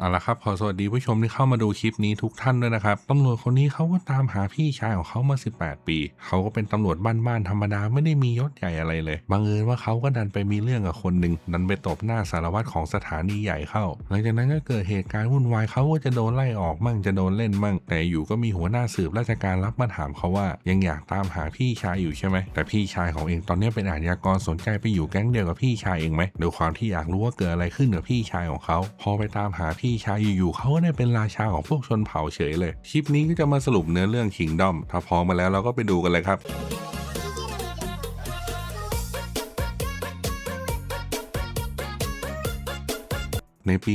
เอาละครับขอสวัสดีผู้ชมที่เข้ามาดูคลิปนี้ทุกท่านด้วยนะครับตำรวจคนนี้เขาก็ตามหาพี่ชายของเขามา 18 ปี เขาก็เป็นตำรวจบ้านๆธรรมดาไม่ได้มียศใหญ่อะไรเลยบังเอิญว่าเขาก็ดันไปมีเรื่องกับคนหนึ่งดันไปตบหน้าสารวัตรของสถานีใหญ่เข้า หลังจากนั้นก็เกิดเหตุการณ์วุ่นวายเขาก็จะโดนไล่ออกมั่งจะโดนเล่นมั่ง แต่อยู่ก็มีหัวหน้าสืบราชการรับมาถามเขาว่า ยังอยากตามหาพี่ชายอยู่ใช่ไหมแต่พี่ชายของเองตอนนี้เป็นอาชญากรสนใจไปอยู่แก๊งเดียวกับพี่ชายเองไหมด้วยความที่อยากรู้ว่าเกิดอะไรขึ้นกับพี่ชายของเขาพอไปตามหาพี่ชายอยู่ๆเขาก็ได้เป็นราชาของพวกชนเผ่าเฉยเลย คลิปนี้ก็จะมาสรุปเนื้อเรื่องคิงดอมถ้าพร้อมมาแล้วเราก็ไปดูกันเลยครับ ในปี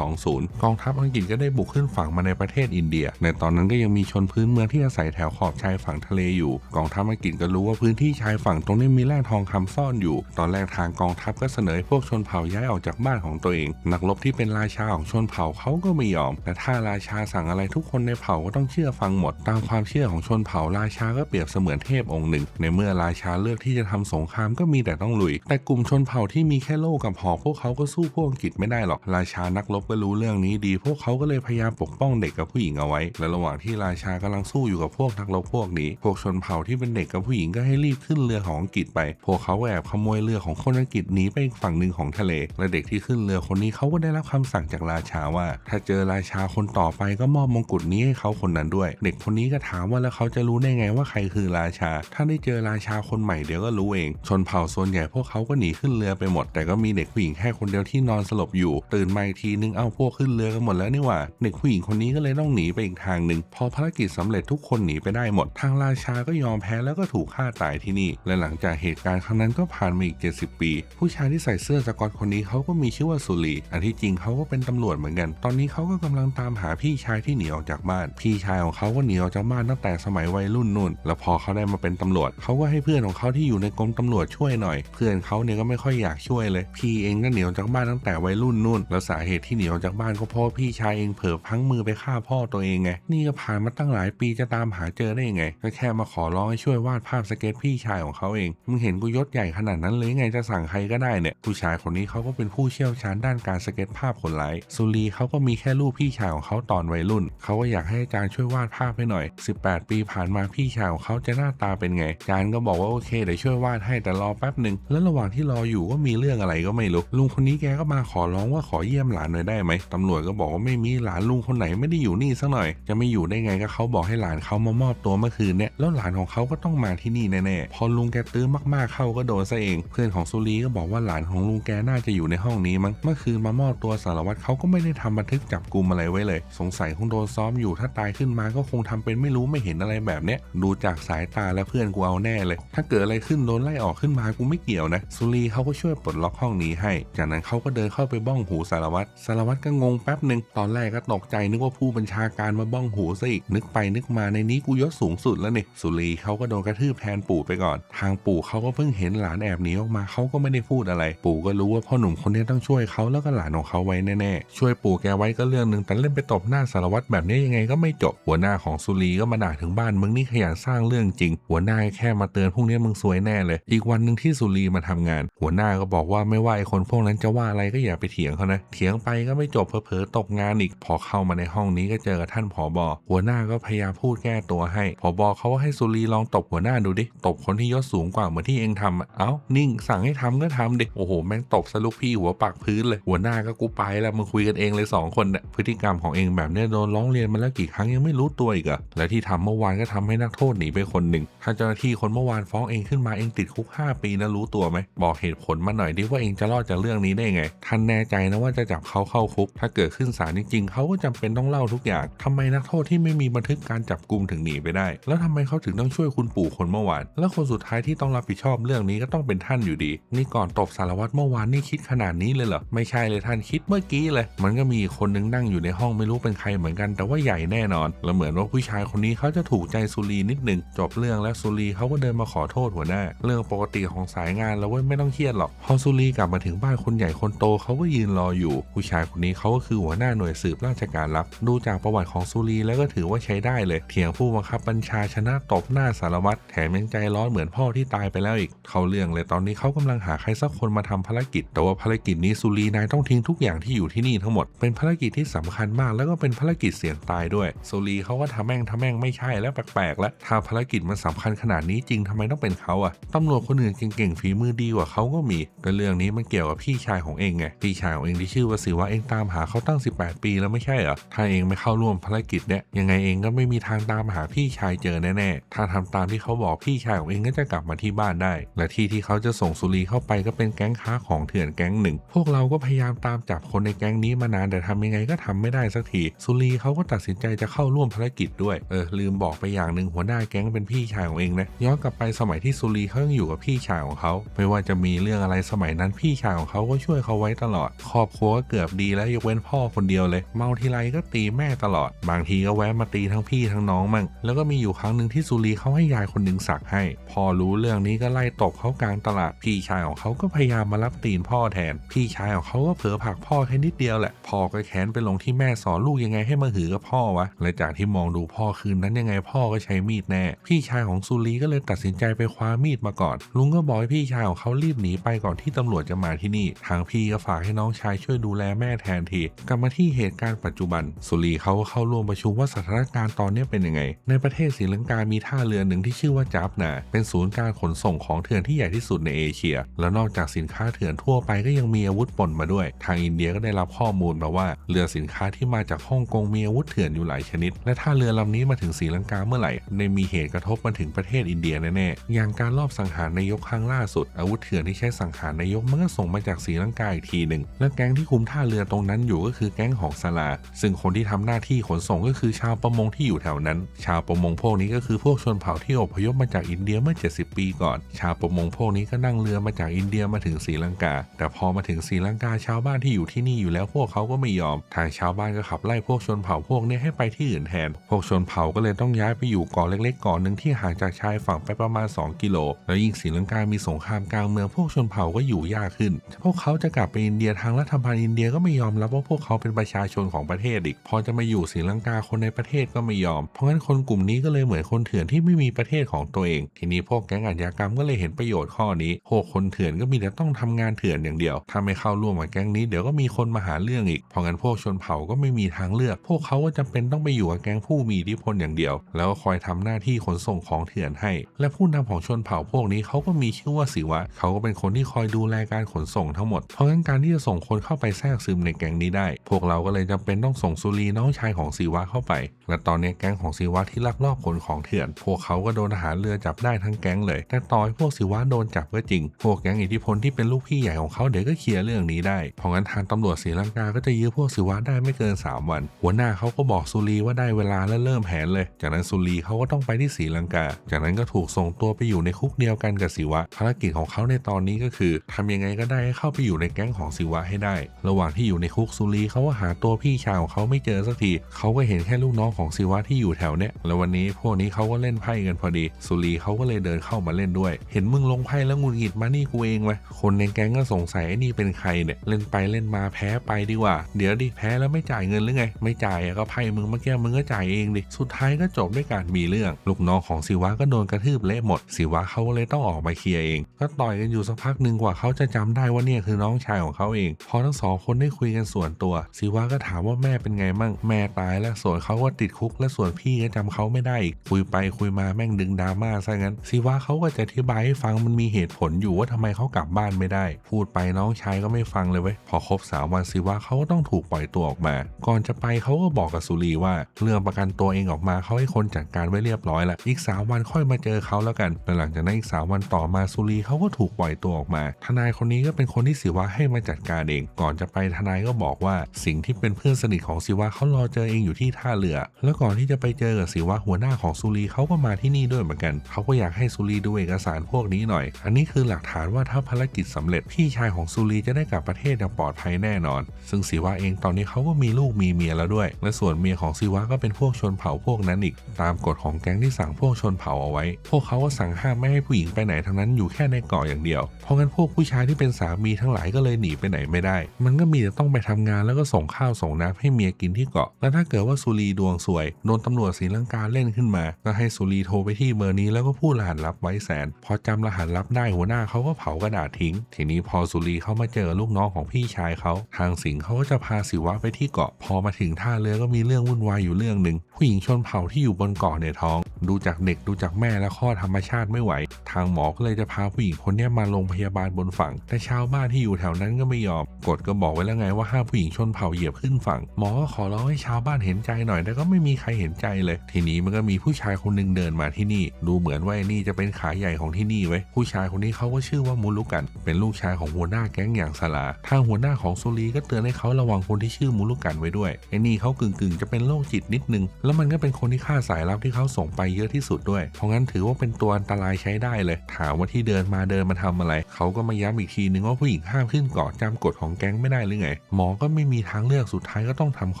1920 กองทัพอังกฤษก็ได้บุกขึ้นฝั่งมาในประเทศอินเดีย ในตอนนั้นก็ยังมีชนพื้นเมืองที่อาศัยแถวขอบชายฝั่งทะเลอยู่ กองทัพอังกฤษก็รู้ว่าพื้นที่ชายฝั่งตรงนี้มีแร่ทองคำซ่อนอยู่ ตอนแรกทางกองทัพก็เสนอให้พวกชนเผ่าย้ายออกจากบ้านของตัวเอง นักรบที่เป็นราชาของชนเผ่าเขาก็ไม่ยอม แต่ถ้าราชาสั่งอะไรทุกคนในเผ่าก็ต้องเชื่อฟังหมด ตามความเชื่อของชนเผ่าราชาก็เปรียบเสมือนเทพองค์หนึ่ง ในเมื่อราชาเลือกที่จะทำสงครามก็มีแต่ต้องลุย แต่กลุ่มชนเผ่าที่มีแค่โล่กับหอกพวกเขาก็สู้พวกอังกฤษไม่ได้หรอกราชานักรบก็รู้เรื่องนี้ดี พวกเขาก็เลยพยายามปกป้องเด็กกับผู้หญิงเอาไว้ และระหว่างที่ราชากำลังสู้อยู่กับพวกนักรบพวกนี้ พวกชนเผ่าที่เป็นเด็กกับผู้หญิงก็ให้รีบขึ้นเรือของอังกฤษไป พวกเขาแอบขโมยเรือของคนอังกฤษหนีไปอีกฝั่งหนึ่งของทะเล และเด็กที่ขึ้นเรือคนนี้เขาก็ได้รับคำสั่งจากราชาว่า ถ้าเจอราชาคนต่อไปก็มอบมงกุฎนี้ให้เขาคนนั้นด้วย เด็กคนนี้ก็ถามว่าแล้วเขาจะรู้ได้ไงว่าใครคือราชา ถ้าได้เจอราชาคนใหม่เดี๋ยวก็รู้เอง ชนเผ่าส่วนใหญ่พวกเขาก็หนีขึ้นเรือไปหมด แต่ก็มีเด็กผู้หญิงแค่คนเดียวที่นอนสลบอยู่ตื่นมาอีกทีนึงเอาพวกขึ้นเรือกันหมดแล้วนี่หว่าเด็กผู้หญิงคนนี้ก็เลยต้องหนีไปอีกทางหนึ่งพอภารกิจสำเร็จทุกคนหนีไปได้หมด ทางราชาก็ยอมแพ้แล้วก็ถูกฆ่าตายที่นี่ และหลังจากเหตุการณ์ครั้งนั้นก็ผ่านมาอีก 70 ปี ผู้ชายที่ใส่เสื้อสกอตคนนี้เขาก็มีชื่อว่าสุรีอันที่จริงเขาก็เป็นตำรวจเหมือนกัน ตอนนี้เขาก็กำลังตามหาพี่ชายที่หนีออกจากบ้าน พี่ชายของเขาก็หนีออกจากบ้านตั้งแต่สมัยวัยรุ่นนู่น แล้วพอเขาได้มาเป็นตำรวจเขาก็ให้เพื่อนของเขาที่อยู่ในกรมตำรวจช่วยหน่อย เพื่อนเขาเนี่ยก็ไม่ค่อยอยากช่วยเลย พี่เองก็หนีออกจากบ้านตั้งแต่วัยรุ่นนู่นแล้วสาเหตุที่หนีออกจากบ้านก็เพราะพี่ชายเองเผลอพังมือไปฆ่าพ่อตัวเองไง นี่ก็ผ่านมาตั้งหลายปีจะตามหาเจอได้ยังไง ก็แค่มาขอร้องให้ช่วยวาดภาพสเก็ตพี่ชายของเขาเอง มึงเห็นกูยศใหญ่ขนาดนั้นเลยไงจะสั่งใครก็ได้เนี่ย ผู้ชายคนนี้เขาก็เป็นผู้เชี่ยวชาญด้านการสเก็ตภาพคนร้าย สุรีเขาก็มีแค่รูปพี่ชายของเขาตอนวัยรุ่น เขาก็อยากให้อาจารย์ช่วยวาดภาพให้หน่อย 18 ปีผ่านมาพี่ชายของเขาจะหน้าตาเป็นไง อาจารย์ก็บอกว่าโอเคเดี๋ยวช่วยวาดให้แต่รอแป๊บหนึ่ง แล้วระหว่างที่รออยู่ก็มีเรื่องอะไรก็ไม่รู้ ลุงคนนี้แกก็มาขอร้องว่าขอเยี่ยมหลานหน่อยได้ไหมตำรวจก็บอกว่าไม่มีหลานลุงคนไหนไม่ได้อยู่นี่สักหน่อย จะไม่อยู่ได้ไงก็เขาบอกให้หลานเขามามอบตัวเมื่อคืนเนี่ยแล้วหลานของเขาก็ต้องมาที่นี่แน่ๆพอลุงแกตื้อมากๆเข้าก็โดนซะเอง เพื่อนของสุรีก็บอกว่าหลานของลุงแกน่าจะอยู่ในห้องนี้มั้งเมื่อคืนมามอบตัวสารวัตรเขาก็ไม่ได้ทำบันทึกจับกลุ่มอะไรไว้เลย สงสัยคงโดนซ้อมอยู่ถ้าตายขึ้นมาก็คงทำเป็นไม่รู้ไม่เห็นอะไรแบบเนี้ยดูจากสายตาและเพื่อนกูเอาแน่เลย ถ้าเกิดอะไรขึ้นโดนไล่ออกขึ้นมากูไม่เกี่ยวนะสุรีเขาก็ช่วยปลดล็อกห้องนี้ให้ จากนั้นเขาก็เดินเข้าไปบ้องหูสารวัตรสารวัตรก็งงแป๊บหนึ่งตอนแรกก็ตกใจนึกว่าผู้บัญชาการมาบ้องหูซะอีกนึกไปนึกมาในนี้กูยศสูงสุดแล้วนี่สุรีเขาก็โดนกระทืบแทนปู่ไปก่อน ทางปู่เขาก็เพิ่งเห็นหลานแอบหนีออกมาเขาก็ไม่ได้พูดอะไร ปู่ก็รู้ว่าพ่อหนุ่มคนนี้ต้องช่วยเขาแล้วก็หลานของเขาไว้แน่ๆช่วยปู่แกไว้ก็เรื่องหนึ่งแต่เล่นไปตบหน้าสารวัตรแบบนี้ยังไงก็ไม่จบหัวหน้าของสุรีก็มาด่าถึงบ้านมึงนี่ขยันสร้างเรื่องจริง หัวหน้าแค่มาเตือนพวกนี้มึงซวยแน่เลย อีกวันหนึ่งที่สุรีมาทำงาน หัวหน้าก็บอกว่าไม่ว่าไอ้คนพวกนั้นจะว่าอะไรก็อย่าไปเถียงเขานะเถียงไปก็ไม่จบเผลอๆตกงานอีก พอเข้ามาในห้องนี้ก็เจอกับท่านผอบอหัวหน้าก็พยายามพูดแก้ตัวให้ผอบอเขาให้สุรีลองตบหัวหน้าดูดิตบคนที่ยศสูงกว่าเหมือนที่เองทำอะเอ้านิ่งสั่งให้ทำก็ทำดิโอ้โหแม่งตบสลุกพี่หัวปากพื้นเลยหัวหน้าก็กูไปแล้วมึงคุยกันเองเลยสองคนเนี่ยพฤติกรรมของเองแบบเนี้ยโดนร้องเรียนมาแล้วกี่ครั้งยังไม่รู้ตัวอีกอะและที่ทำเมื่อวานก็ทำให้นักโทษหนีไปคนหนึ่งถ้าเจ้าหน้าที่คนเมื่อวานฟ้องเองขึ้นมาเองติดคุก 5 ปีนะรู้ตัวไหมบอกเหตุผลมาหน่อยดิว่าเองจะรอดจากเรื่องนี้ได้ไงท่านแน่ใจนะว่าจะจับเขาเข้าคุก ถ้าเกิดขึ้นศาลจริงๆเขาก็จำเป็นต้องเล่าทุกอย่างทำไมนักโทษที่ไม่มีบันทึกการจับกลุ่มถึงหนีไปได้ แล้วทำไมเขาถึงต้องช่วยคุณปู่คนเมื่อวาน แล้วคนสุดท้ายที่ต้องรับผิดชอบเรื่องนี้ก็ต้องเป็นท่านอยู่ดี นี่ก่อนตบสารวัตรเมื่อวานนี่คิดขนาดนี้เลยเหรอ ไม่ใช่เลยท่านคิดเมื่อกี้เลย มันก็มีคนนึงนั่งอยู่ในห้องไม่รู้เป็นใครเหมือนกัน แต่ว่าใหญ่แน่นอน แล้วเหมือนว่าผู้ชายคนนี้เขาจะถูกใจสุรีนิดหนึ่งจบเรื่องแล้วสุรีเขาก็เดินมาขอโทษหัวหน้า เรื่องปกติของสายงานแล้วเว้ยไม่ต้องเครียดหรอก พอสุรีกลับมาถึงบ้านคนใหญ่คนโตเขาก็ยืนรอออยู่ ผู้ชายคนนี้เขาก็คือหัวหน้าหน่วยสืบราชการลับ ดูจากประวัติของสุรีแล้วก็ถือว่าใช้ได้เลย เถียงผู้บังคับบัญชาชนะตบหน้าสารวัตรแถมยังใจร้อนเหมือนพ่อที่ตายไปแล้วอีก เขาเรื่องเลยตอนนี้เขากำลังหาใครสักคนมาทำภารกิจ แต่ว่าภารกิจนี้สุรีนายต้องทิ้งทุกอย่างที่อยู่ที่นี่ทั้งหมด เป็นภารกิจที่สำคัญมาก แล้วก็เป็นภารกิจเสี่ยงตายด้วยสุรีเขาก็ทำแม่งทำแม่งไม่ใช่แล้วแปลกๆแล้วถ้าภารกิจมันสำคัญขนาดนี้จริงทำไมต้องเป็นเขาอะตำรวจคนอื่นเก่งๆฝีมือดีกว่าเขาก็มีแต่เรื่องนี้มันเกี่ยวกับพี่ชายของเองไงพี่ชายของเองที่ชื่อว่าสิวะเองตามหาเขาตั้ง 18 ปีแล้วไม่ใช่เหรอ ถ้าเองไม่เข้าร่วมภารกิจเนี่ยยังไงเองก็ไม่มีทางตามหาพี่ชายเจอแน่ๆ ถ้าทำตามที่เขาบอกพี่ชายของเองก็จะกลับมาที่บ้านได้ และที่ที่เขาจะส่งสุรีเข้าไปก็เป็นแก๊งค้าของเถื่อนแก๊งหนึ่ง พวกเราก็พยายามตามจับคนในแก๊งนี้มานานแต่ทำยังไงก็ทำไม่ได้สักที สุรีเขาก็ตัดสินใจจะเข้าร่วมภารกิจด้วย เออลืมบอกไปอย่างหนึ่งหัวหน้าแก๊งเป็นพี่ชายของเองนะ ย้อนกลับไปสมัยที่สุรีเขายังอยู่กับพี่ชายของเขา ไม่ว่าจะมีเรื่องอะไรสมัยนั้นพี่ชายของเขาก็ช่วยเขาไว้ตลอดครอบครัวก็เกือบดีแล้วยกเว้นพ่อคนเดียวเลย เมาทีไรก็ตีแม่ตลอด บางทีก็แวะมาตีทั้งพี่ทั้งน้องมั่งแล้วก็มีอยู่ครั้งหนึ่งที่สุรีเขาให้ยายคนหนึ่งสักให้ พอรู้เรื่องนี้ก็ไล่ตบเขากลางตลาดพี่ชายของเขาก็พยายามมารับตีนพ่อแทน พี่ชายของเขาก็เผลอผลักพ่อแค่นิดเดียวแหละพ่อก็แค้นไปลงที่แม่สอนลูกยังไงให้มาหือกับพ่อวะและจากที่มองดูพ่อคืนนั้นยังไงพ่อก็ใช้มีดแน่ พี่ชายของสุรีก็เลยตัดสินใจไปคว้ามีดมาก่อน ลุงก็บอกให้พี่ชายของเขารีบหนีไปก่อนที่ตำรวจจะมาที่นี่ ทางพี่ก็ฝากให้น้องชายช่วยดูแลแม่แทนที กลับมาที่เหตุการณ์ปัจจุบัน สุรีเขาเข้าร่วมประชุมว่าสถานการณ์ตอนนี้เป็นยังไง ในประเทศศรีลังกามีท่าเรือหนึ่งที่ชื่อว่าจับนาเป็นศูนย์การขนส่งของเถื่อนที่ใหญ่ที่สุดในเอเชีย แล้วนอกจากสินค้าเถื่อนทั่วไปก็ยังมีอาวุธปนมาด้วย ทางอินเดียก็ได้รับข้อมูลมาว่าเรือสินค้าที่มาจากฮ่องกงมีอาวุธเถื่อนอยู่หลายชนิด และถ้าเรือลำนี้มาถึงศรีลังกาเมื่อไหร่ในมีเหตุกระทบมาถึงประเทศอินเดียแน่ๆอย่างการลอบสังหารนายกครั้งล่าสุด อาวุธเถื่อนที่ใช้สังหารนายกมันก็ส่งมาจากศรีลังกาอีกทีหนึ่งและแก๊งที่คุมท่าเรือตรงนั้นอยู่ก็คือแก๊งของสลา ซึ่งคนที่ทำหน้าที่ขนส่งก็คือชาวประมงที่อยู่แถวนั้น ชาวประมงพวกนี้ก็คือพวกชนเผ่าที่อพยพมาจากอินเดียเมื่อ 70 ปีก่อน ชาวประมงพวกนี้ก็นั่งเรือมาจากอินเดียมาถึงศรีลังกา แต่พอมาถึงศรีลังกาชาวบ้านที่อยู่ที่นี่อยู่แล้วพวกเขาก็ไม่ยอม ทางชาวบ้านก็ขับไล่พวกชนเผ่าพวกนี้ให้ไปที่อื่นแทน พวกชนเผ่าก็เลยต้องย้ายไปอยู่เกาะเล็กๆเกาะหนึ่งที่ห่างจากชายฝั่งไปประมาณ 2 กิโล แล้วยิ่งศรีลังกามีสงครามกลางเมืองพวกชนเผ่าก็อยู่ยากขึ้น พวกเขาจะกลับไปอินเดียทางรัฐบาลอินเดียก็ไม่ยอมรับว่าพวกเขาเป็นประชาชนของประเทศอีก พอจะมาอยู่ศรีลังกาคนในประเทศก็ไม่ยอม เพราะงั้นคนกลุ่มนี้ก็เลยเหมือนคนเถื่อนที่ไม่มีประเทศของตัวเอง ทีนี้พวกแก๊งอาชญากรรมก็เลยเห็นประโยชน์ข้อนี้พวกคนเถื่อนก็มีแต่ต้องทำงานเถื่อนอย่างเดียวถ้าไม่เข้าร่วมกับแก๊งนี้เดี๋ยวก็มีคนมาหาเรื่องอีก เพราะงั้นพวกชนเผ่าก็ไม่มีทางเลือก พวกเขาก็จำเป็นต้องไปอยู่กับแก๊งผู้มีอิทธิพลอย่างเดียว แล้วก็คอยทำหน้าที่ขนส่งของเถื่อนให้ และผู้นำของชนเผ่าพวกนี้เขาก็มีชื่อว่าสิวะ เขาก็เป็นคนที่คอยดูแลการขนส่งทั้งหมด เพราะงั้นการที่จะส่งคนนเข้าไปแทรกซึมในแก๊งนี้ได้ พวกเราก็เลยจำเป็นต้องส่งสุรีน้องชายของศิวะเข้าไป และตอนนี้แก๊งของศิวะที่ลักลอบขนของเถื่อน พวกเขาก็โดนทหารเรือจับได้ทั้งแก๊งเลย แต่ต่อยพวกศิวะโดนจับก็จริง พวกแก๊งอิทธิพลที่เป็นลูกพี่ใหญ่ของเขาเดี๋ยวก็เคลียร์เรื่องนี้ได้ เพราะงั้นทางตำรวจศรีลังกาก็จะยื้อพวกศิวะได้ไม่เกิน 3 วัน หัวหน้าเขาก็บอกสุรีว่าได้เวลาและเริ่มแผนเลย จากนั้นสุรีเขาก็ต้องไปที่ศรีลังกา จากนั้นก็ถูกส่งตัวไปอยู่ในคุกเดียวกันกับศิวะ ภารกิจของเขาในตอนนี้ก็คือทำยังไงก็ได้ให้เข้าไปอยู่ในแก๊งของศิวะให้ได้ระหว่างที่อยู่ในคุกสุรีเขาก็หาตัวพี่ชายของเขาไม่เจอสักที เขาก็เห็นแค่ลูกน้องของศิวะที่อยู่แถวเนี้ย แล้ววันนี้พวกนี้เขาก็เล่นไพ่กันพอดีสุรีเขาก็เลยเดินเข้ามาเล่นด้วย เห็นมึงลงไพ่แล้วงุดหงิดมานี่กูเองวะคนในแก๊งก็สงสัยไอ้นี่เป็นใครเนี่ย เล่นไปเล่นมาแพ้ไปดีกว่า เดี๋ยวดิแพ้แล้วไม่จ่ายเงินหรือไง ไม่จ่ายก็ไพ่มึงเมื่อกี้มึงก็จ่ายเองดิ สุดท้ายก็จบด้วยการมีเรื่อง ลูกน้องของศิวะก็โดนกระทืบเละหมดศิวะเขาก็เลยต้องออกมาเคลียร์เอง ก็ต่อยกันอยู่สักพักหนึ่งกว่าเขาจะจำได้ว่าเนี่ยคือน้องชายของเขาเอง พอทั้งสองคนได้คุยกันส่วนตัวศิวะก็ถามว่าแม่เป็นไงมั่งแม่ตายแล้วส่วนเขาก็ติดคุก และส่วนพี่ก็จำเขาไม่ได้อีกคุยไปคุยมาแม่งดึงดราม่าซะงั้นศิวะเขาก็จะอธิบายให้ฟังมันมีเหตุผลอยู่ว่าทำไมเขากลับบ้านไม่ได้ พูดไปน้องชายก็ไม่ฟังเลยเว้ยพอครบสามวันศิวะเขาก็ต้องถูกปล่อยตัวออกมา ก่อนจะไปเขาก็บอกกับสุรีว่า เรื่องประกันตัวเองออกมาเขาให้คนจัดการไว้เรียบร้อยแล้วอีกสามวันค่อยมาเจอเขาแล้วกันและหลังจากนั้นอีกสามวันต่อมาสุรีเขาก็ถูกปล่อยตัวออกมา ทนายคนนี้ก็เป็นคนที่ศิวะให้มาจัดการเองก่อนจะไปทนายก็บอกว่าสิ่งที่เป็นเพื่อนสนิทของศิวะเขารอเจอเองอยู่ที่ท่าเรือ แล้วก่อนที่จะไปเจอกับศิวะหัวหน้าของสุรีเขาก็มาที่นี่ด้วยเหมือนกัน เขาก็อยากให้สุรีดูเอกสารพวกนี้หน่อย อันนี้คือหลักฐานว่าถ้าภารกิจสำเร็จพี่ชายของสุรีจะได้กลับประเทศอย่างปลอดภัยแน่นอน ซึ่งศิวะเองตอนนี้เขาก็มีลูกมีเมียแล้วด้วย และส่วนเมียของศิวะก็เป็นพวกชนเผ่าพวกนั้นอีก ตามกฎของแก๊งที่สั่งพวกชนเผ่าเอาไว้ พวกเขาก็สั่งห้ามไม่ให้ผู้หญิงไปไหนทั้งนั้นอยู่แค่ในเกาะอย่างเดียว เพราะงั้นพวกผู้ชายที่เป็นสามีทั้งหลายก็เลยหนีไปไหนไม่ได้ได้ มันก็มีแต่ต้องไปทำงานแล้วก็ส่งข้าวส่งน้ำให้เมียกินที่เกาะ แล้วถ้าเกิดว่าสุรีดวงสวยโดนตำรวจศรีลังกาเล่นขึ้นมา ก็ให้สุรีโทรไปที่เบอร์นี้แล้วก็พูดรหัสลับไว้แสน พอจำรหัสลับได้หัวหน้าเขาก็เผากระดาษทิ้ง ทีนี้พอสุรีเขามาเจอลูกน้องของพี่ชายเขา ทางสิงห์เขาก็จะพาสิวะไปที่เกาะ พอมาถึงท่าเรือก็มีเรื่องวุ่นวายอยู่เรื่องหนึ่งผู้หญิงชนเผ่าที่อยู่บนเกาะในยท้อง ดูจากเด็กดูจากแม่และข้อธรรมชาติไม่ไหว ทางหมอก็เลยจะพาผู้หญิงคนนี้มาโรงพยาบาลบนฝั่ง แต่ชาวบ้านที่อยู่แถวนั้นก็ไม่ยอมกฎก็บอกไว้แล้วไงว่าห้ามผู้หญิงชนเผ่าเหยียบขึ้นฝั่ง หมอก็ขอร้องให้ชาวบ้านเห็นใจหน่อย แต่ก็ไม่มีใครเห็นใจเลย ทีนี้มันก็มีผู้ชายคนหนึ่งเดินมาที่นี่ ดูเหมือนว่าไอ้นี่จะเป็นขาใหญ่ของที่นี่ไว้ ผู้ชายคนนี้เขาก็ชื่อว่ามูลุกัน เป็นลูกชายของหัวหน้าแก๊งอย่างสลา ทางหัวหน้าของสุรีก็เตือนให้เขาระวังคนที่ชื่อมูลุกันไว้ด้วย ไอ้นี่เขากึ่งๆ จะเป็นโรคจิตนิดนึง แล้วมันก็เป็นคนที่ฆ่าสายลับที่เขาส่งไปเยอะที่สุดด้วย เพราะงั้นถือว่าเป็นตัวอันตรายใช้ได้เลย ถามว่าที่เดินมาเดินมาทำอะไร เขาก็มาย้ำอีกทีนึงว่าผู้หญิงห้ามขึ้นเกาะจำกฎของสองแก๊งไม่ได้หรือไง หมอก็ไม่มีทางเลือกสุดท้ายก็ต้องทำค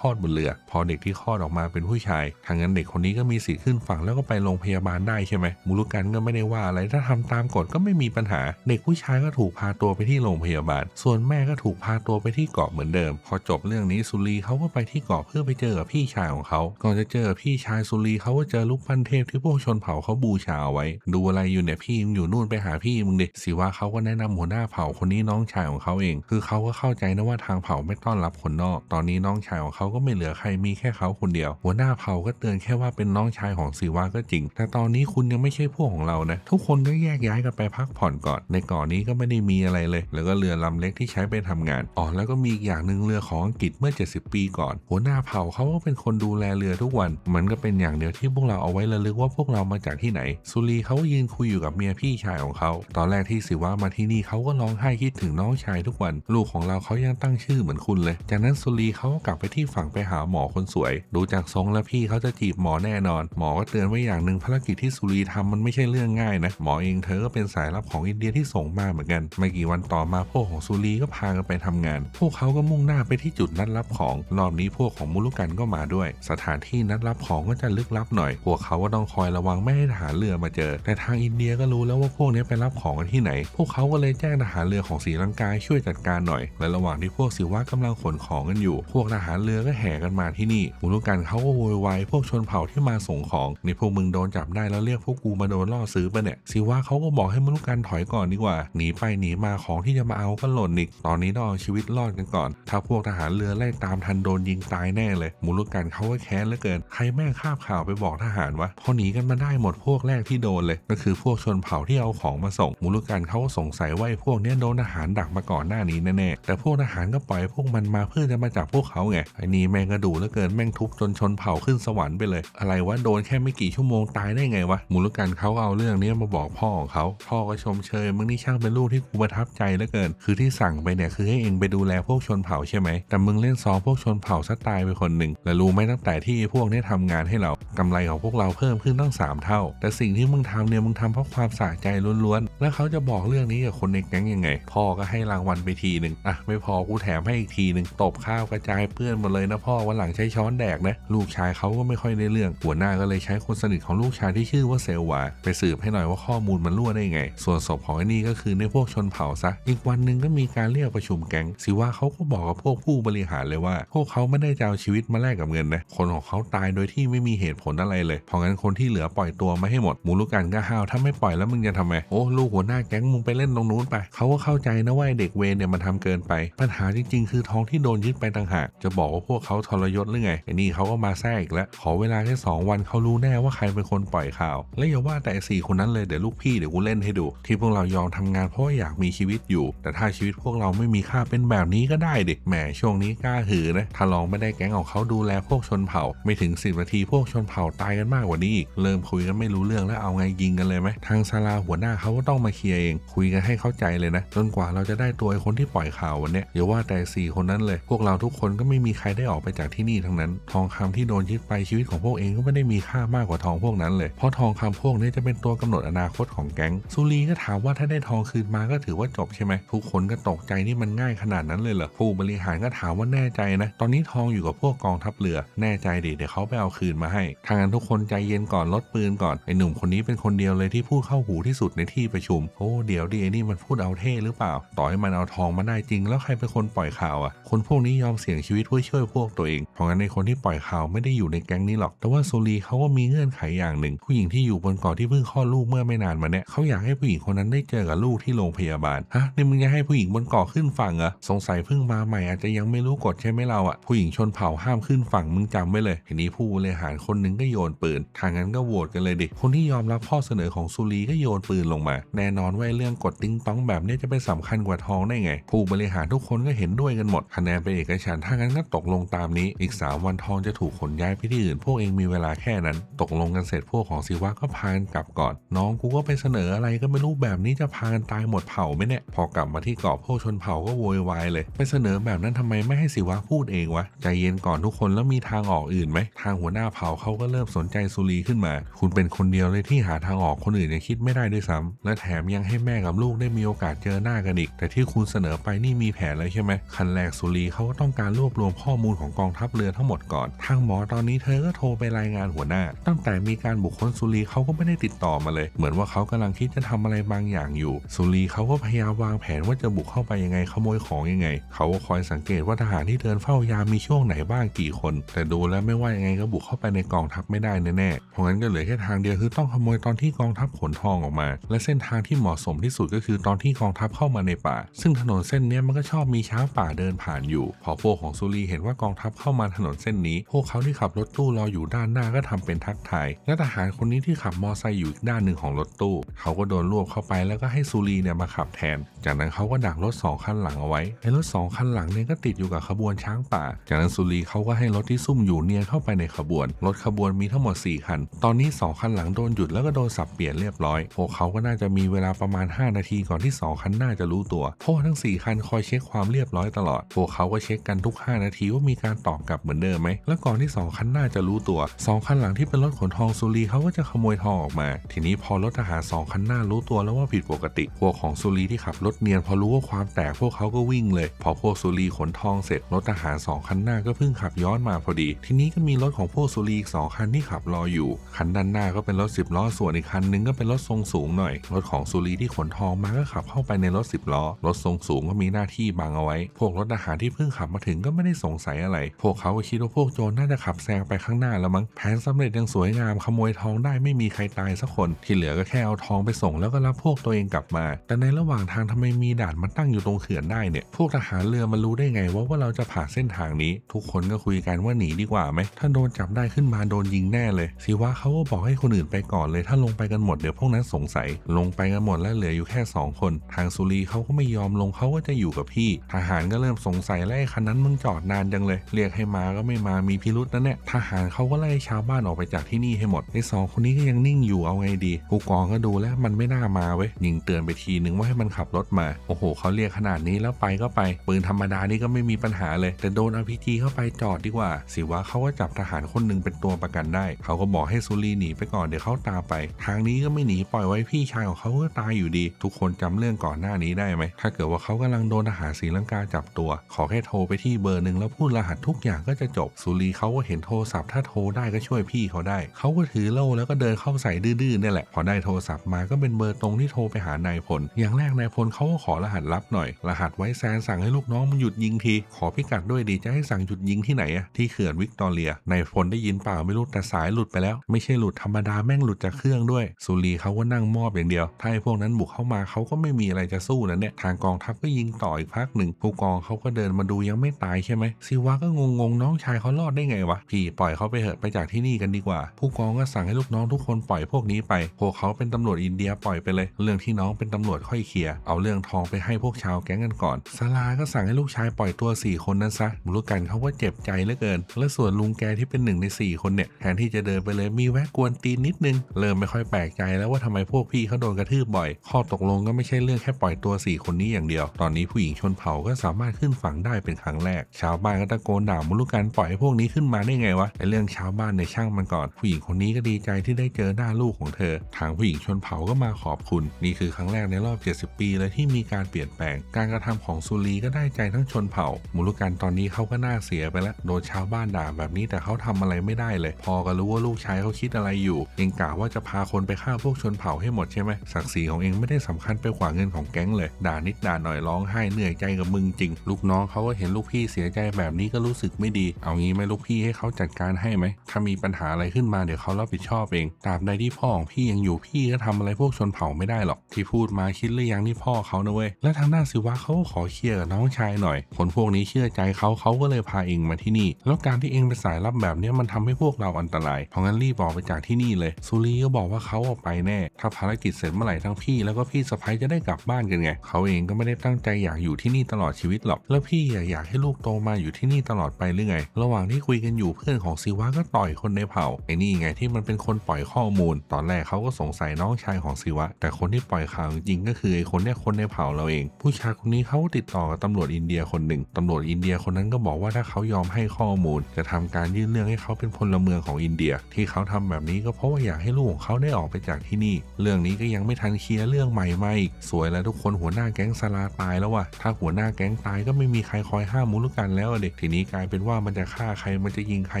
ลอดบนเรือ พอเด็กที่คลอดออกมาเป็นผู้ชายทางนั้นเด็กคนนี้ก็มีสิทธิ์ขึ้นฝั่งแล้วก็ไปโรงพยาบาลได้ใช่ไหมมูลุกันก็ไม่ได้ว่าอะไรถ้าทำตามกฎก็ไม่มีปัญหา เด็กผู้ชายก็ถูกพาตัวไปที่โรงพยาบาล ส่วนแม่ก็ถูกพาตัวไปที่เกาะเหมือนเดิม พอจบเรื่องนี้สุรีเขาก็ไปที่เกาะเพื่อไปเจอกับพี่ชายของเขาก่อนจะเจอกับพี่ชายสุรีเขาก็เจอลูกปันเทพที่พวกชนเผ่าเขาบูชาเอาไว้ ดูอะไรอยู่เนี่ยพี่มึงอยู่นู่นไปหาพี่มึงดิสิว่าเขาก็แนะนำหัวหน้าเผ่าคนนี้น้องชายของเขาเอง คือเขาก็เข้าใจนะว่าทางเผ่าไม่ต้อนรับคนนอก ตอนนี้น้องชายของเขาก็ไม่เหลือใครมีแค่เขาคนเดียว หัวหน้าเผ่าก็เตือนแค่ว่าเป็นน้องชายของสิวาก็จริง แต่ตอนนี้คุณยังไม่ใช่พวกของเรานะทุกคนก็แยกย้ายกันไปพักผ่อนก่อน ในเกาะนี้ก็ไม่ได้มีอะไรเลย แล้วก็เรือลำเล็กที่ใช้ไปทำงานอ๋อแล้วก็มีอีกอย่างหนึ่งเรือของอังกฤษเมื่อ 70 ปีก่อน หัวหน้าเผ่าเขาก็เป็นคนดูแลเรือทุกวัน มันก็เป็นอย่างเดียวที่พวกเราเอาไว้ระลึกว่าพวกเรามาจากที่ไหน สุรีเขาก็ยืนคุยอยู่กับเมียพี่ชายของเขา ตอนแรกที่สิวะมาที่นี่เขาก็ร้องไห้คิดถึงน้องชายทุกวัน ลูกของเราเขายังตั้งชื่อเหมือนคุณเลย จากนั้นสุรีเขาก็กลับไปที่ฝั่งไปหาหมอคนสวย ดูจากทรงแล้วพี่เขาจะจีบหมอแน่นอน หมอก็เตือนไว้อย่างหนึ่งภารกิจที่สุรีทำมันไม่ใช่เรื่องง่ายนะ หมอเองเธอก็เป็นสายลับของอินเดียที่ส่งมาเหมือนกัน ไม่กี่วันต่อมาพวกของสุรีก็พากันไปทำงาน พวกเขาก็มุ่งหน้าไปที่จุดนัดรับของรอบนี้พวกของมุลุกันก็มาด้วย สถานที่นัดรับของก็จะลึกลับหน่อย พวกเขาก็ต้องคอยระวังไม่ให้ทหารเรือมาเจอ แต่ทางอินเดียก็รู้แล้วว่าพวกนี้ไปรับของกันที่ไหน พวกเขาก็เลยแจ้งทหารเรือของศรีลังกาช่วยจัดการหน่อยและระหว่างที่พวกสิวะกำลังขนของกันอยู่ พวกทหารเรือก็แห่กันมาที่นี่มุลุกันเขาก็โวยวายพวกชนเผ่าที่มาส่งของในพวกมึงโดนจับได้แล้วเรียกพวกกูมาโดนล่อซื้อปะเนี่ยสิวะเขาก็บอกให้มุลุกันถอยก่อนดีกว่าหนีไปหนีมาของที่จะมาเอาก็หล่นอีกตอนนี้ต้องเอาชีวิตรอดกันก่อน ถ้าพวกทหารเรือไล่ตามทันโดนยิงตายแน่เลยมุลุกันเขาก็แค้นเหลือเกิน ใครแม่งคาบข่าวไปบอกทหารวะพอหนีกันมาได้หมดพวกแรกที่โดนเลย ก็คือพวกชนเผ่าที่เอาของมาส่งมุลุกันเขาก็สงสัยว่าไอพวกนี้โดนทหารดักมาก่อนหน้านี้แน่แต่พวกทหารก็ปล่อยพวกมันมาเพื่อจะมาจับพวกเขาไงไอ้นี่แม่งกระดูเหลือเกินแม่งทุบจนชนเผ่าขึ้นสวรรค์ไปเลย อะไรวะโดนแค่ไม่กี่ชั่วโมงตายได้ไงวะมุลุกันเขาเอาเรื่องนี้มาบอกพ่อของเขาพ่อก็ชมเชยมึงนี่ช่างเป็นลูกที่กูประทับใจเหลือเกิน คือที่สั่งไปเนี่ยคือให้เองไปดูแลพวกชนเผ่าใช่ไหมแต่มึงเล่นซ้อมพวกชนเผ่าซะตายไปคนหนึ่งและรู้ไหมตั้งแต่ที่พวกนี้ทำงานให้เรากำไรของพวกเราเพิ่มขึ้นตั้งสามเท่า แต่สิ่งที่มึงทำเนี่ยมึงทำเพราะความสะใจล้วนๆแล้วเขาจะบอกเรื่องนี้กับคนในแก๊งยังไง พ่อก็ให้รางวัลไปทีหนึ่งอะไม่พอกูแถมให้อีกทีหนึ่งตบข้าวกระจายเปื้อนหมดเลยนะพ่อวันหลังใช้ช้อนแดกนะ ลูกชายเขาก็ไม่ค่อยได้เรื่องหัวหน้าก็เลยใช้คนสนิทของลูกชายที่ชื่อว่าเซลวาไปสืบให้หน่อยว่าข้อมูลมันรั่วได้ไง ส่วนศพของไอ้นี่ก็คือในพวกชนเผ่าซะ อีกวันหนึ่งก็มีการเรียกประชุมแก๊งสิว่าเขาก็บอกกับพวกผู้บริหารเลยว่า พวกเขาไม่ได้จะเอาชีวิตมาแลกกับเงินนะคนของเขาตายโดยที่ไม่มีเหตุผลอะไรเลยเพราะงั้นคนที่เหลือปล่อยตัวมาให้หมดหมูลูกกันก็ห้าวถ้าไม่ปล่อยแล้วมึงจะทำไมโอ้ลูกหัวหน้าแก๊งมึงไปเล่นตรงนู้นไปเขาก็เข้าใจนะว่าเด็กเวรเนี่ยมันทำเกินไป ปัญหาจริง ๆ คือทองที่โดนยึดไปต่างหาก จะบอกว่าพวกเขาทรยศหรือไงไอ้นี่เขาก็มาแทรกอีกแล้ว ขอเวลาแค่สองวันเขารู้แน่ว่าใครเป็นคนปล่อยข่าว และอย่าว่าแต่สี่คนนั้นเลยเดี๋ยวลูกพี่เดี๋ยวกูเล่นให้ดู ที่พวกเรายอมทำงานเพราะอยากมีชีวิตอยู่ แต่ถ้าชีวิตพวกเราไม่มีค่าเป็นแบบนี้ก็ได้ดิแหมช่วงนี้กล้าหือนะถ้าลองไม่ได้แก๊งของเขาดูแลพวกชนเผ่า ไม่ถึงสิบนาทีพวกชนเผ่าตายกันมากกว่านี้อีกเริ่มคุยกันไม่รู้เรื่องแล้วเอาไงยิงกันเลยไหมทางซาลาหัวหน้าเขาก็ต้องมาเคลียร์เอง คุยกันให้เข้าใจเลยนะจนกว่าเราจะได้ตัวไอ้คนที่ปล่อยข่าววันเนี้ยอย่าว่าแต่สี่คนนั้นเลย พวกเราทุกคนก็ไม่มีใครได้ออกไปจากที่นี่ทั้งนั้น ทองคำที่โดนยึดไปชีวิตของพวกเองก็ไม่ได้มีค่ามากกว่าทองพวกนั้นเลย เพราะทองคำพวกนี้จะเป็นตัวกำหนดอนาคตของแก๊งสุรีก็ถามว่าถ้าได้ทองคืนมาก็ถือว่าจบใช่ไหมทุกคนก็ตกใจนี่มันง่ายขนาดนั้นเลยเหรอผู้บริหารก็ถามว่าแน่ใจนะ ตอนนี้ทองอยู่กับพวกกองทัพเรือแน่ใจดิเดี๋ยวเขาไปเอาคืนมาให้ทางนั้นทุกคนใจเย็นก่อนลดปืนก่อนไอ้หนุ่มคนนี้เป็นคนเดียวเลยที่พูดเข้าหูที่สุดในที่ประชุมโอ้เดี๋ยวดิไอ้นี่มันพูดเอาเท่หรือเปล่า ต่อให้มันเอาทองมาได้จริงแล้วใครเป็นคนปล่อยข่าวอะ คนพวกนี้ยอมเสี่ยงชีวิตเพื่อช่วยพวกตัวเอง เพราะงั้นในคนที่ปล่อยข่าวไม่ได้อยู่ในแก๊งนี้หรอก แต่ว่าโซูรีเขาก็มีเงื่อนไขอย่างหนึ่ง ผู้หญิงที่อยู่บนเกาะที่เพิ่งคลอดลูกเมื่อไม่นานมาเนี่ยเขาอยากให้ผู้หญิงคนนั้นได้เจอกับลูกที่โรงพยาบาล ฮะ นี่มึงจะให้ผู้หญิงบนเกาะขึ้นฝั่งเหรอ สงสัยเพิ่งมาใหม่อาจจะยังไม่รู้กฎใช่ไหมเราอะ ผู้หญิงชนเผ่าห้ามขึ้นฝั่งมึงจำไว้เลย ทีนี้ผู้บริหารคนหนึ่งก็โยนปืน ทางนั้นก็โหวตกันเลยดิ คนที่ยอมรับข้อเสนอของซูรีก็โยนปืนลงมา แน่นอนว่าเรื่องกฎติ้งต้องแบบนี้จะไปสำคัญกว่าทองได้ไง ผู้บริหารทุกคนก็เห็นด้วยกันหมดคะแนนเป็นเอกฉันท์ถ้างั้นก็ตกลงตามนี้ อีก 3 วันทองจะถูกขนย้ายไปที่อื่น พวกเองมีเวลาแค่นั้น ตกลงกันเสร็จพวกของศิวะก็พากันกลับก่อน น้องกูก็ไปเสนออะไรก็ไม่รู้แบบนี้จะพากันตายหมดเผ่าไหมเนี่ยพอกลับมาที่เกาะพวกชนเผ่าก็โวยวายเลยไปเสนอแบบนั้นทำไมไม่ให้ศิวะพูดเองวะใจเย็นก่อนทุกคนแล้วมีทางออกอื่นไหมทางหัวหน้าเผ่าเขาก็เริ่มสนใจสุรีขึ้นมา คุณเป็นคนเดียวเลยที่หาทางออกคนอื่นยังคิดไม่ได้ด้วยซ้ำและแถมยังให้แม่กับลูกได้มีโอกาสเจอหน้ากันอีก แต่ที่คุณเสนอไปนี่มีแผนแล้วใช่ไหมคันแรกสุรีเขาก็ต้องการรวบรวมข้อมูลของกองทัพเรือทั้งหมดก่อน ทางหมอตอนนี้เธอก็โทรไปรายงานหัวหน้า ตั้งแต่มีการบุคคลสุรีเขาก็ไม่ได้ติดต่อมาเลย เหมือนว่าเขากำลังคิดจะทำอะไรบางอย่างอยู่ สุรีเขาก็พยายามวางแผนว่าจะบุกเข้าไปยังไงขโมยของยังไง เขาก็คอยสังเกตว่าทหารที่เดินเฝ้ายามมีช่วงไหนบ้างกี่คน แต่ดูแล้วไม่ว่ายังไงก็บุกเข้าไปในกองทัพไม่ได้แน่ๆเพราะงั้นก็เหลือแค่ทางเดียวคือต้องขโมยตอนที่กองทัพขนทองออกมา และเส้นทางที่เหมาะสมที่สุดก็คือตอนที่กองทัพเข้ามาในป่า ซึ่งถนนเส้นนี้มันก็ชอบมีช้างป่าเดินผ่านอยู่ พอพวกของสุรีเห็นว่ากองทัพเข้ามาถนนเส้นนี้ พวกเขาที่ขับรถตู้รออยู่ด้านหน้าก็ทำเป็นทักทายและทหารคนนี้ที่ขับมอไซค์อยู่อีกด้านหนึ่งของรถตู้ เขาก็โดนรวบเข้าไปแล้วก็ให้สุรีเนี่ยมาขับแทน จากนั้นเขาก็ดักรถสองคันหลังเอาไว้ไอ้รถสองคันหลังเนี่ยก็ติดอยู่กับขบวนช้างป่า จากนั้นสุรีเขาก็ให้รถที่ซุ่มอยู่เนียนเข้าไปในขบวน รถขบวนมีทั้งหมด 4 คัน ตอนนี้ 2 คันหลังโดนหยุดแล้วก็โดนสับเปลี่ยนเรียบร้อย พวกเขาก็น่าจะมีเวลาประมาณ 5 นาทีก่อนที่ 2 คันหน้าจะรู้ตัวเพราะว่าทั้ง 4 คันคอยเช็คความเรียบร้อยตลอด พวกเขาก็เช็คกันทุก 5 นาทีว่ามีการตอบกลับเหมือนเดิมไหม แล้วก่อนที่ 2 คันหน้าจะรู้ตัว 2 คันหลังที่เป็นรถขนทองสุรีเขาก็จะขโมยทองออกมา ทีนี้พอรถทหารสองคันหน้ารู้ตัวแล้วว่าผิดปกติ พวกของสุรีที่ขับรถเนียนพอรู้ว่าความแตกพวกเขาก็วิ่งเลย พอพวกสุรีขนทองเสร็จรถทหารสองคันหน้าก็เพิ่งขับย้อนมาพอดี ทีนี้ก็มีรถของพวกสุรีอีกสองคันที่ขับรออยู่ คันด้านหน้าก็เป็นรถสิบล้อส่วนอีกคันนึงก็เป็นรถทรงสูงหน่อย รถของสุรีที่ขนทองมาก็ขับเข้าไปในรถสิบล้อ รถทรงสูงก็มีหน้าที่บังเอาไว้ พวกรถทหารที่เพิ่งขับมาถึงก็ไม่ได้สงสัยอะไร พวกเขาก็คิดว่าพวกโจรน่าจะขับแซงไปข้างหน้าแล้วมั้ง แผนสำเร็จอย่างสวยงามขโมยทองได้ไม่มีใครตายสักคน ที่เหลือก็แค่เอาทองไปส่งแล้วก็รับพวกตัวเองกลับมา แต่ในระหว่างทางทำไมมีด่านมาตั้งอยู่ตรงเขื่อนได้เนี่ย พวกทหารเรือมารู้ได้ไงว่าว่าเราจะผ่านเส้นทางนี้ ทุกคนก็คุยกันว่าหนีดีกว่าไหม ถ้าโดนจับได้ขึ้นมาโดนยิงแน่เลย สิว่าเขาก็บอกให้คนอื่นไปก่อนเลย ถ้าลงไปกันหมดเดี๋ยวพวกนั้นสงสัย ลงไปกันหมดแล้วเหลืออยู่แค่สองคน ทางสุรีเขาก็ไม่ยอมลงเขาก็จะอยู่กับพี่ ทหารก็เริ่มสงสัยแล้วไอ้คันนั้นมึงจอดนานจังเลย เรียกให้มาก็ไม่มามีพิรุษนะเนี่ยทหารเขาก็ไล่ชาวบ้านออกไปจากที่นี่ให้หมดไอ้สองคนนี้ก็ยังนิ่งอยู่เอาไงดีผู้กองก็ดูแล้วมันไม่น่ามาเว้ยยิงเตือนไปทีนึงว่าให้มันขับรถมาโอ้โหเขาเรียกขนาดนี้แล้วไปก็ไป ปืนธรรมดานี่ก็ไม่มีปัญหาเลย แต่โดนอพีจีเข้าไปจอดดีกว่า สิว่าเขาก็จับทหารคนหนึ่งเป็นตัวประกันได้ เขาก็บอกให้ซูรีหนีไปก่อนเดี๋ยวเขาตามไป ทางนี้ก็ไม่หนีปล่อยไว้พี่ชายของเขาก็ตายอยู่ดี ทุกคนจำเรื่องก่อนหน้านี้ได้ไหมถ้าเกิดว่าเขากำลังโดนทหารศรีลังกาจับตัว ขอแค่โทรไปที่เบอร์หนึ่งแล้วพูดรหัสทุกอย่างก็จะจบ สุรีเขาก็เห็นโทรศัพท์ถ้าโทรได้ก็ช่วยพี่เขาได้ เขาก็ถือโล่แล้วก็เดินเข้าใส่ดื้อๆนี่แหละ พอได้โทรศัพท์มาก็เป็นเบอร์ตรงที่โทรไปหานายพล อย่างแรกนายพลเขาก็ขอรหัสลับหน่อย รหัสไว้แซนสั่งให้ลูกน้องมันหยุดยิงที ขอพิกัดด้วยดีจะให้สั่งหยุดยิงที่ไหนอะที่เขื่อนวิกตอเรีย นายพลได้ยินเปล่าไม่รู้แต่สายหลุดไปแล้ว ไม่ใช่หลุดธรรมดาแม่งหลุดจากเครื่องด้วย สุรีเขาก็นั่งมอบอย่างเดียว ถ้าไอ้พวกนั้นบุกเข้ามาเขาก็ไม่มีอะไรจะสู้นะเนี่ย ทางกองทัพก็ยิงต่ออีกพักหนึ่งผู้กองเขาก็เดินมาดูยังไม่ตายใช่ไหมซิวะก็งงๆน้องชายเขารอดได้ไงวะพี่ปล่อยเขาไปเถอะไปจากที่นี่กันดีกว่า ผู้กองก็สั่งให้ลูกน้องทุกคนปล่อยพวกนี้ไปพวกเขาเป็นตำรวจอินเดียปล่อยไปเลย เรื่องที่น้องเป็นตำรวจค่อยเคลียร์เอาเรื่องทองไปให้พวกชาวแก๊งกันก่อนสลาก็สั่งให้ลูกชายปล่อยตัวสี่คนนั้นซะมุรุกันเขาก็เจ็บใจเหลือเกิน และส่วนลุงแกที่เป็นหนึ่งในสี่คนเนี่ยแทนที่จะเดินไปเลยมีแวะกวนตีนนิดนึง เริ่มไม่ค่อยแปลกใจแล้วว่าทำไมพวกพี่เขาโดนกระทืบบ่อย ข้อตกลงก็ไม่ใช่เรื่องแค่ปล่อยตัวสี่คนนี้อย่างเดียว ตอนนี้ผู้หญิงชนเผ่าก็สามารถขึ้นฝั่งได้เป็นครั้งแรก ชาวบ้านก็ตะโกนด่ามุรุกันปล่อยให้พวกนี้ขึ้นมาได้ไงวะไอเรื่องชาวบ้านในช่างมันก่อน ผู้หญิงคนนี้ก็ดีใจที่ได้เจอหน้าลูกของเธอ ทางผู้หญิงชนเผ่าก็มาขอบคุณ นี่คือครั้งแรกในรอบ 70 ปีเลยที่มีการเปลี่ยนแปลง การกระทำของสุรีก็ได้ใจทั้งชนเผ่า มุรุกันตอนนี้เขาก็น่าเสียไปแล้วโดนชาวบ้านด่าแบบนี้แต่เขาทำอะไรไม่ได้เลย พอก็รู้ว่าลูกชายเขาคิดอะไรอยู่เองกล่าวว่าจะพาคนไปฆ่าพวกชนเผ่าให้หมดใช่ไหมศักดิ์ศรีของเองไม่ได้สำคัญไปกว่าเงินของแก๊งเลยด่านิดด่าหน่อยร้องไห้เหนื่อยใจกับมึงจริง ลูกน้องเขาก็เห็นลูกพี่เสียใจแบบนี้ก็รู้สึกไม่ดี เอางี้ไหมลูกพี่ให้เขาจัดการให้ไหม ถ้ามีปัญหาอะไรขึ้นมาเดี๋ยวเขารับผิดชอบเอง ตราบใดที่พ่อของพี่ยังอยู่พี่ก็ทำอะไรพวกชนเผ่าไม่ได้หรอก ที่พูดมาคิดหรือยังที่พ่อเขานะเว้ย และทางด้านศิวะเขาก็ขอเคลียร์กับน้องชายหน่อย คนพวกนี้เชื่อใจเขาเขาก็เลยพาเองมาที่นี่ แล้วการที่เองเป็นสายลับแบบนี้มันทำให้พวกเราอันตราย เพราะงั้นรีบออกไปจากที่นี่เลย สุรีก็บอกว่าเขาออกไปแน่ ถ้าภารกิจเสร็จเมื่อไหร่ทั้งพี่ แล้วก็พี่สะพ้ยจะได้กลับบ้านกันไง เขาเองก็ไม่ได้ตั้งใจอยากอยู่ที่นี่ตลอดชีวิตหรอก แล้วพี่อะอยากให้ลูกโตมาอยู่ที่นี่ตลอดไปหรือไง ระหว่างที่คุยกันอยู่เพื่อนของศิวะก็ต่อยคนในเผ่าไอ้นี่ไงที่มันเป็นคนปล่อยข้อมูล ตอนแรกเขาก็สงสัยน้องชายของศิวะ แต่คนที่ปล่อยข่าวจริงก็คือไอ้คนเนี้ยคนในเผ่าเราเอง ผู้ชายคนนี้เขาก็ติดต่อกับตำรวจอินเดียคนหนึ่งตำรวจอินเดียคนนั้นก็บอกว่าถ้าเขายอมให้ข้อมูล จะทำการยื่นเรื่องให้เขาเป็นพลเมืองของอินเดีย ที่เขาทำแบบนี้ก็เพราะว่าอยากให้ลูกของเขาได้ออกไปจากที่นี่ เรื่องนี้ก็ยังไม่ทันเคลียร์เรื่องใหม่ไมาอีกสวยแล้วทุกคนหัวหน้าแก๊งสลาตายแล้วว่ะถ้าหัวหน้าแก๊งตายก็ไม่มีใครคอยห้ามมุลุกันแล้วอะเด็กทีนี้กลายเป็นว่ามันจะฆ่าใครมันจะยิงใคร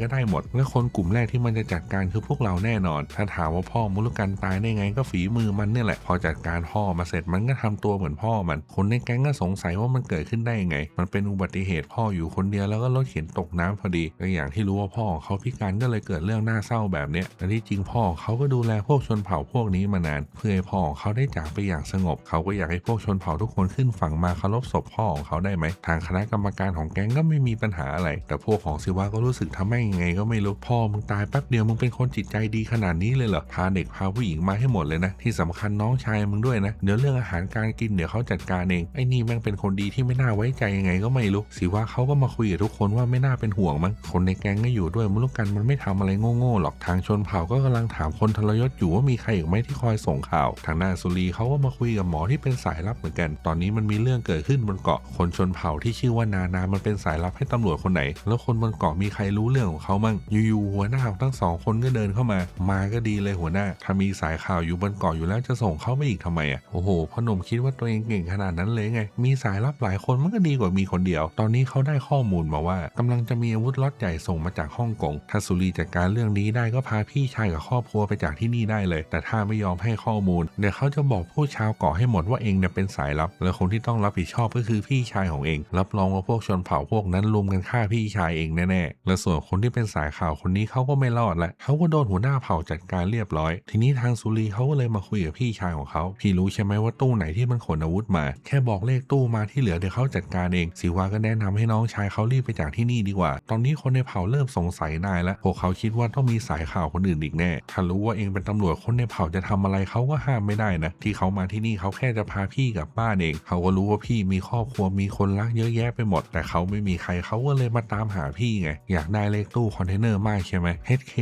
ก็ได้หมด และคนกลุ่มแรกที่มันจะจัดการคือพวกเราแน่นอน ถ้าถามว่าพ่อมุลุกันตายได้ไงก็ฝีมือมันเนี่ยแหละ พอจัดการพ่อมาเสร็จมันก็ทำตัวเหมือนพ่อมัน คนในแก๊งก็สงสัยว่ามันเกิดขึ้นได้ยังไง มันเป็นอุบัติเหตุพ่ออยู่คนเดียวแล้วก็รถเข็นตกน้ำพอดีก็อย่างที่รู้ว่าพ่อของเขาพิการก็เลยเกิดเรื่องน่าเศร้าแบบเนี้ยแต่ที่จริงพ่อเขาก็ดูแลพวกชนเผ่าพวกนี้มานาน เพื่อให้พ่อของเขาได้จากไปอย่างสงบ เขาก็อยากให้พวกชนเผ่าทุกคนขึ้นฝั่งมาเคารพศพพ่อของเขาได้ไหม ทางคณะกรรมการของแก๊งก็ไม่มีปัญหาอะไร แต่พวกของศิวะก็รู้สึกทำให้ยังไงก็ไม่รู้ พ่อมึงตายแป๊บเดียวมึงเป็นคนจิตใจดีขนาดนี้เลยเหรอ พาเด็กพาผู้หญิงมาให้หมดเลยนะ ที่สำคัญน้องชายมึงด้วยนะ เดี๋ยวเรื่องอาหารการกินเดี๋ยวเขาจัดการเอง ไอ้นี่แม่งเป็นคนดีที่ไม่น่าไว้ใจยังไงก็ไม่รู้ ศิวะเขาก็มาคุยกับทุกคนว่าไม่น่าเป็นห่วงมั้ง คนในแก๊งก็อยู่ด้วยมรุกันมันไม่ทำอะไรโง่ๆหรอก ทางชนเผ่าก็กำลังถามคนทรยศอยู่ว่ามีใครอีกไหมที่คอยส่งข่าว ทางด้าสุรีเขาก็มาคุยกับหมอที่เป็นสายลับเหมือนกัน ตอนนี้มันมีเรื่องเกิดขึ้นบนเกาะคนชนเผ่าที่ชื่อว่านานา มันเป็นสายลับให้ตำรวจคนไหน แล้วคนบนเกาะมีใครรู้เรื่องของเขามั่งอยู่ๆหัวหน้าของทั้งสองคนก็เดินเข้ามา มาก็ดีเลยหัวหน้า ถ้ามีสายข่าวอยู่บนเกาะอยู่แล้วจะส่งเขาไม่อีกทำไมอะโอ้โหพ่อหนุ่มคิดว่าตัวเองเก่งขนาดนั้นเลยไง มีสายลับหลายคนมันก็ดีกว่ามีคนเดียว ตอนนี้เขาได้ข้อมูลมาว่ากำลังจะมีอาวุธล็อตใหญ่ส่งมาจากฮ่องกงถ้าสุรีจัดการเรื่องนี้ได้ก็พาพี่ชายกับครอบครัวไปจากที่นี่ได้เลย แต่ถ้าไม่ยอมให้ข้อมูลเดี๋ยวเขาจะบอกผู้ชาวเกาะให้หมดว่าเองเนี่ยเป็นสายลับ และคนที่ต้องรับผิดชอบก็คือพี่ชายของเอง รับรองว่าพวกชนเผ่าพวกนั้นรุมกันฆ่าพี่ชายเองแน่ๆ และส่วนคนที่เป็นสายข่าวคนนี้เขาก็ไม่รอดแหละเขาก็โดนหัวหน้าเผ่าจัดการเรียบร้อย ทีนี้ทางสุรีเขาก็เลยมาคุยกับพี่ชายของเขาพี่รู้ใช่ไหมว่าตู้ไหนที่มันขนอาวุธมา แค่บอกเลขตู้มาที่เหลือเดี๋ยวเขาจัดการเองสิวาก็แนะนำให้น้องชายเขารีบไปจากที่นี่ดีกว่า ตอนนี้คนในเผ่าเริ่มสงสัยนายแล้วพวกเขาคิดว่าต้องมีสายข่าวคนอื่นอีกแน่ถ้ารู้ว่าเองเป็นตำรวจคนในเผ่าจะทำอะไรเขาก็ห้ามไม่ได้นะที่เขามาที่นี่เขาแค่จะพาพี่กลับบ้านเอง เขาก็รู้ว่าพี่มีครอบครัวมีคนรักเยอะแยะไปหมด แต่เขาไม่มีใครเขาก็เลยมาตามหาพี่ไง อยากได้เลขตู้คอนเทนเนอร์มากใช่ไหม HK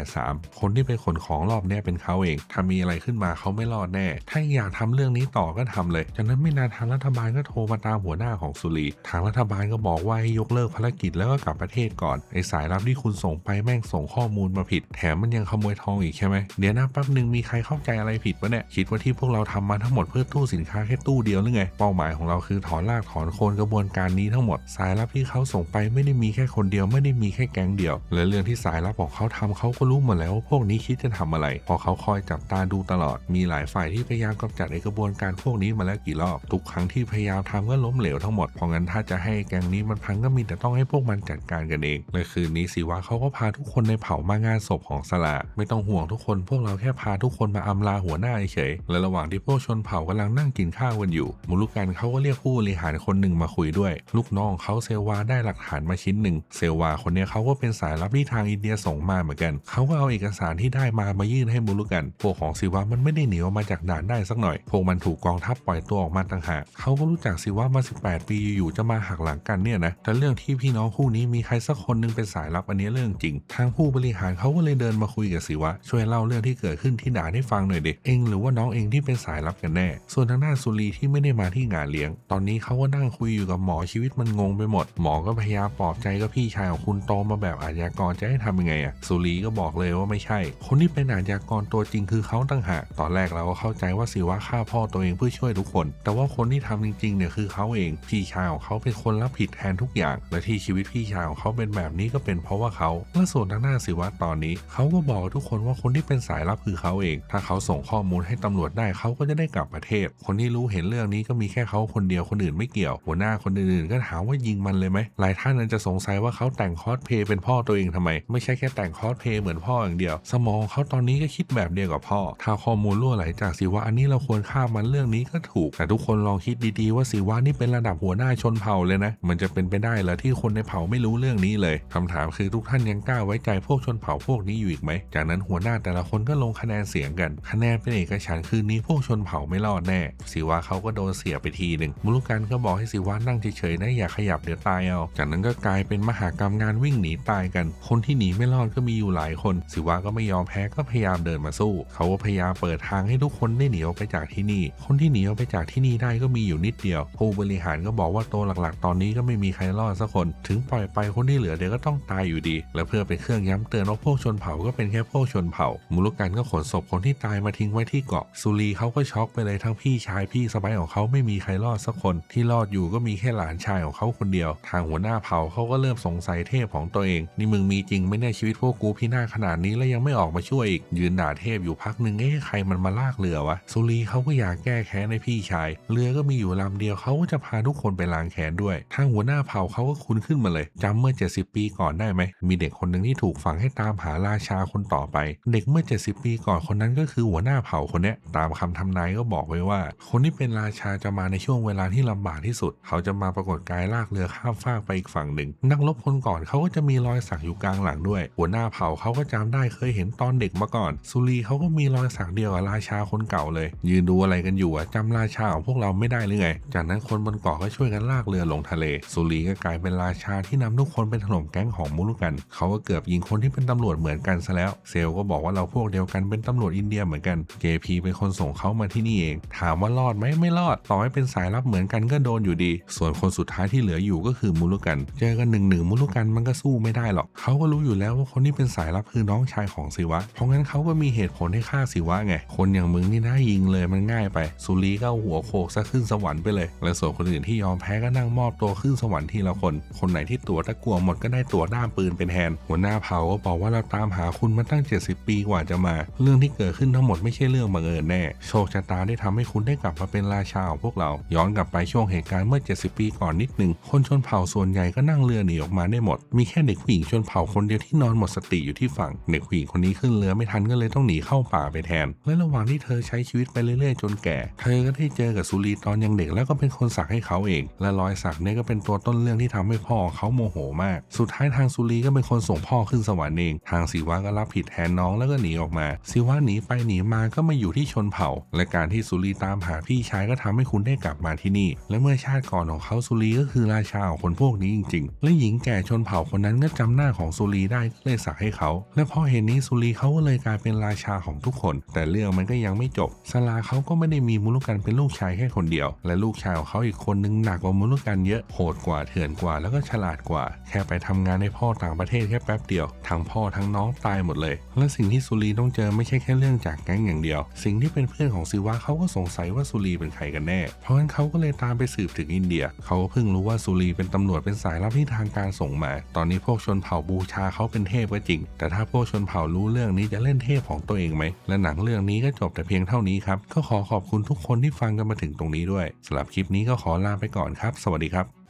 183 คนที่เป็นขนของรอบนี้เป็นเขาเองถ้ามีอะไรขึ้นมาเขาไม่รอดแน่ ถ้าอยากทำเรื่องนี้ต่อก็ทำเลย จากนั้นไม่นานทางรัฐบาลก็โทรมาตามหัวหน้าของสุรีทางรัฐบาลก็บอกว่าให้ยกเลิกภารกิจแล้วก็กลับประเทศก่อนไอสายลับที่คุณส่งไปแม่งส่งข้อมูลมาผิด แถมมันยังขโมยทองอีกใช่ไหมเดี๋ยวนะแป๊บหนึ่งมีใครเข้าใจอะไรผิดปะเนี่ยคิดว่าที่พวกเราทำมาทั้งหมดเพื่อตู้สินค้าแค่ตู้เดียวหรือไงเป้าหมายของเราเราคือถอนรากถอนโคนกระบวนการนี้ทั้งหมด สายลับที่เขาส่งไปไม่ได้มีแค่คนเดียวไม่ได้มีแค่แก๊งเดียว และเรื่องที่สายลับของเขาทำเขาก็รู้หมดแล้วว่าพวกนี้คิดจะทำอะไร พอเขาคอยจับตาดูตลอด มีหลายฝ่ายที่พยายามกำจัดไอกระบวนการพวกนี้มาแล้วกี่รอบ ทุกครั้งที่พยายามทำก็ล้มเหลวทั้งหมด เพราะงั้นถ้าจะให้แก๊งนี้มันพังก็มีแต่ต้องให้พวกมันจัดการกันเองและคืนนี้สิวะเขาก็พาทุกคนในเผ่ามางานศพของสลาไม่ต้องห่วงทุกคนพวกเราแค่พาทุกคนมาอำลาหัวหน้าเฉยและระหว่างที่พวกชนเผ่ากำลังนั่งกินข้าวกันอยู่ มุลุกันเขาก็เรียกผู้บริหารคนหนึ่งมาคุยด้วย ลูกน้องเขาเซลวาได้หลักฐานมาชิ้นหนึ่ง เซลวาคนนี้เขาก็เป็นสายลับที่ทางอินเดียส่งมาเหมือนกัน เขาก็เอาเอกสารที่ได้มามายื่นให้มุลุกัน พวกของศิวะมันไม่ได้หนีออกมาจากด่านได้สักหน่อย พวกมันถูกกองทัพปล่อยตัวออกมาต่างหากเขาก็รู้จักศิวะมา 18 ปีอยู่ๆจะมาหักหลังกันเนี่ยนะแต่เรื่องที่พี่น้องคู่นี้มีใครสักคนหนึงเป็นสายลับอันนี้เรื่องจริง ทางผู้บริหารเขาก็เลยเดินมาคุยกับศิวะช่วยเล่าเรื่องที่เกิดขึ้นที่ด่านให้ฟังหน่อยเด็เองหรือว่าน้องเองที่เป็นสายลับกันแน่ ส่วนทางด้านสุรีที่ไม่ได้มาที่งานเลี้ยงตอนนี้เขาก็นั่งคุยอยู่กับหมอชีวิตมันงงไปหมด หมอก็พยายามปลอบใจก็พี่ชายของคุณโตมาแบบอาชญากรจะให้ทำยังไงอะสุรีก็บอกเลยว่าไม่ใช่ คนที่เป็นอาชญากรตัวจริงคือเขาต่างหากตอนแรกเราก็เข้าใจว่าศิวะฆ่าพ่อตัวเองเพื่อช่วยทุกคน แต่ว่าคนที่ทำจริงๆเนี่ยคือเขาเอง พี่ชายของเขาเป็นคนรับผิดแทนทุกอย่าง และที่ชีวิตพี่ชายของเขาเป็นแบบนี้ก็เป็นเพราะว่าเขาและส่วนทางด้านศิวะตอนนี้เขาก็บอกทุกคนว่าคนที่เป็นสายลับคือเขาเอง ถ้าเขาส่งข้อมูลให้ตำรวจได้เขาก็จะได้กลับประเทศ คนที่รู้เห็นเรื่องนี้ก็มีแค่เขาคนเดียวคนอื่นไม่เกี่ยว หัวหน้าคนอื่นๆก็ถามว่ายิงมันเลยไหมหลายท่านอาจจะสงสัยว่าเขาแต่งคอสเพย์เป็นพ่อตัวเองทำไม ไม่ใช่แค่แต่งคอสเพย์เหมือนพ่ออย่างเดียว สมองเขาตอนนี้ก็คิดแบบเดียวกับพ่อ ถ้าข้อมูลรั่วไหลจากสิวะอันนี้เราควรข้ามมันเรื่องนี้ก็ถูก แต่ทุกคนลองคิดดีๆว่าสิวะนี่เป็นระดับหัวหน้าชนเผ่าเลยนะ มันจะเป็นไปได้เหรอที่คนในเผ่าไม่รู้เรื่องนี้เลยคำถามคือทุกท่านยังกล้าไว้ใจพวกชนเผ่าพวกนี้อยู่อีกไหม จากนั้นหัวหน้าแต่ละคนก็ลงคะแนนเสียงกัน คะแนนเป็นเอกฉันคืนนี้พวกชนเผ่าไม่รอดแน่สิวะเขาก็โดนเสียไปทีหนึ่ง มุลุกันก็บอกให้สิวะนั่งเฉยๆนะอย่าขยับเดี๋ยวตายเอา จากนั้นก็กลายเป็นมหากรรมงานวิ่งหนีตายกัน คนที่หนีไม่รอดก็มีอยู่หลายคน สิวะก็ไม่ยอมแพ้ก็พยายามเดินมาสู้ เขาก็พยายามเปิดทางให้ทุกคนได้หนีออกไปจากที่นี่ คนที่หนีออกไปจากที่นี่ได้ก็มีอยู่นิดเดียว ผู้บริหารก็บอกว่าตัวหลักๆ ตอนนี้ก็ไม่มีใครรอดสักคน ถึงปล่อยไปคนที่เหลือเดี๋ยวก็ต้องตายอยู่ดี และเพื่อเป็นเครื่องย้ำเตือนว่าพวกชนเผ่าก็เป็นแค่พวกชนเผ่า มุลุกันก็ขนศพคนที่ตายมาทิ้งไว้ที่เกาะสุรีเขาก็ช็อกไปเลยทั้งพี่ชายพี่สะใภ้ของเขาไม่มีใครรอดสักคนที่รอดอยู่ก็มีแค่หลานชายของเขาคนเดียว ทางหัวหน้าเผ่าเขาก็เริ่มสงสัยเทพของตัวเอง นี่มึงมีจริงไม่แน่ชีวิตพวกกูพี่นาศขนาดนี้แล้วยังไม่ออกมาช่วยอีก ยืนด่าเทพอยู่พักหนึ่งเอ๊ะใครมันมาลากเรือวะสุรีเขาก็อยากแก้แค้นในพี่ชาย เรือก็มีอยู่ลำเดียวเขาก็จะพาทุกคนไปล้างแค้นด้วย ทางหัวหน้าเผ่าเขาก็คุ้นขึ้นมาเลยจำเมื่อ 70 ปีก่อนได้ไหมมีเด็กคนหนึ่งที่ถูกฝังให้ตามหาราชาคนต่อไป เด็กเมื่อ 70 ปีก่อนคนนั้นก็คือหัวหน้าเผ่าคนนี้ตามคำทำนายก็บอกไว้ว่า คนที่เป็นราชาจะมาในช่วงเวลาที่ลำบากที่สุด เขาจะมาปรากฏกายลากเรือข้ามฟากไปอีกฝั่งหนึ่ง นักรบคนก่อนเขาก็จะมีรอยสักอยู่กลางหลังด้วย หัวหน้าเผ่าเขาก็จำได้เคยเห็นตอนเด็กมาก่อน สุรีเขาก็มีรอยสักเดียวกับราชาคนเก่าเลย ยืนดูอะไรกันอยู่อะจำราชาของพวกเราไม่ได้หรือไง จากนั้นคนบนเกาะก็ช่วยกันลากเรือลงทะเล สุรีก็กลายเป็นราชาที่นำทุกคนไปถล่มแก๊งของมุลุกัน เขาก็เกือบยิงคนที่เป็นตำรวจเหมือนกันซะแล้ว เซลก็บอกว่าเราพวกเดียวกันเป็นตำรวจอินเดียเหมือนกัน JP เป็นคนส่งเขามาที่นี่เอง ถามว่ารอดไหมไม่รอด ต่อให้เป็นสายลับเหมือนกันก็โดนอยู่ดี ส่วนคนสุดท้ายที่เหลืออยู่ก็คือมุลุกัน เจอกันหนึ่งหนึ่งมุลุกันมันก็สู้ไม่ได้หรอกเขาก็รู้อยู่แล้วว่าคนที่เป็นสายลับคือน้องชายของศิวะ เพราะงั้นเขาก็มีเหตุผลให้ฆ่าศิวะไง คนอย่างมึงนี่น่ายิงเลยมันง่ายไป สุรีก็หัวโขกซะขึ้นสวรรค์ไปเลย และส่วนคนอื่นที่ยอมแพ้ก็นั่งมอบตัวขึ้นสวรรค์ทีละคน คนไหนที่ตัวตะกัวหมดก็ได้ตัวด้ามปืนเป็นแทน หัวหน้าเผ่าก็บอกว่าเราตามหาคุณมาตั้ง 70 ปีกว่าจะมา เรื่องที่เกิดขึ้นทั้งหมดไม่ใช่เรื่องบังเอิญแน่ โชคชะตาได้ทำให้คุณได้กลับมาเป็นราชาของพวกเรายอนกลับไปช่วงเหตุการณ์เมื่อ 70 ปีก่อนนิดหนึ่งคนชนเผ่าส่วนใหญ่ก็นั่งเรือหนีออกมาได้หมด มีแค่เด็กผู้หญิงชนเผ่าคนเดียวที่นอนหมดสติอยู่ที่ฝั่ง เด็กผู้หญิงคนนี้ขึ้นเรือไม่ทันก็เลยต้องหนีเข้าป่าไปแทน และระหว่างที่เธอใช้ชีวิตไปเรื่อยๆ จนแก่ เธอก็ได้เจอกับสุรีตอนยังเด็กแล้วก็เป็นคนสักให้เขาเอง และรอยสักเนี่ยก็เป็นตัวต้นเรื่องที่ทำให้พ่อเขาโมโหมาก สุดท้ายทางสุรีก็เป็นคนส่งพ่อขึ้นสวรรค์เอง ทางศิวะก็รับผิดแทนน้องแล้วก็หนีออกมา ศิวะหนีไปหนีมาก็มาอยู่ที่ชนเผ่า และการที่สุรีตามหาพี่ชายก็ทำให้คุณได้กลับมาที่นี่ และเมื่อชาติก่อนของเขาสุรีก็คือราชาของคนพวกนี้จริง ๆ และหญิงแก่ชนเผ่าคนนั้นก็จำหน้าของสุรีได้ก็เลยสักให้เขา และพอเห็นนี้สุรีเขาก็เลยกลายเป็นราชาของทุกคน แต่เรื่องมันก็ยังไม่จบสลาเขาก็ไม่ได้มีมุลุกันเป็นลูกชายแค่คนเดียว และลูกชายของเขาอีกคนนึงหนักกว่ามุลุกันเยอะโหดกว่าเถื่อนกว่าแล้วก็ฉลาดกว่า แค่ไปทำงานในพ่อต่างประเทศแค่แป๊บเดียวทั้งพ่อทั้งน้องตายหมดเลย และสิ่งที่สุรีต้องเจอไม่ใช่แค่เรื่องจากแก๊งอย่างเดียว สิ่งที่เป็นเพื่อนของซิวะเขาก็สงสัยว่าสุรีเป็นใครกันแน่ เพราะงั้นเขาาก็เลยตามไปสืบถึงอินเดีย เขาก็เพิ่งรู้ว่าสุรีเป็นตำรวจเป็นสายลับที่ทางการส่งมา ตอนนี้พวกชนเผ่าบูชาเขาเป็นเทพก็จริง แต่ถ้าพวกชนเผ่ารู้เรื่องนี้จะเล่นเทพของตัวเองไหม และหนังเรื่องนี้ก็จบแต่เพียงเท่านี้ครับ ก็ขอขอบคุณทุกคนที่ฟังกันมาถึงตรงนี้ด้วยสำหรับคลิปนี้ก็ขอลาไปก่อนครับ สวัสดีครับ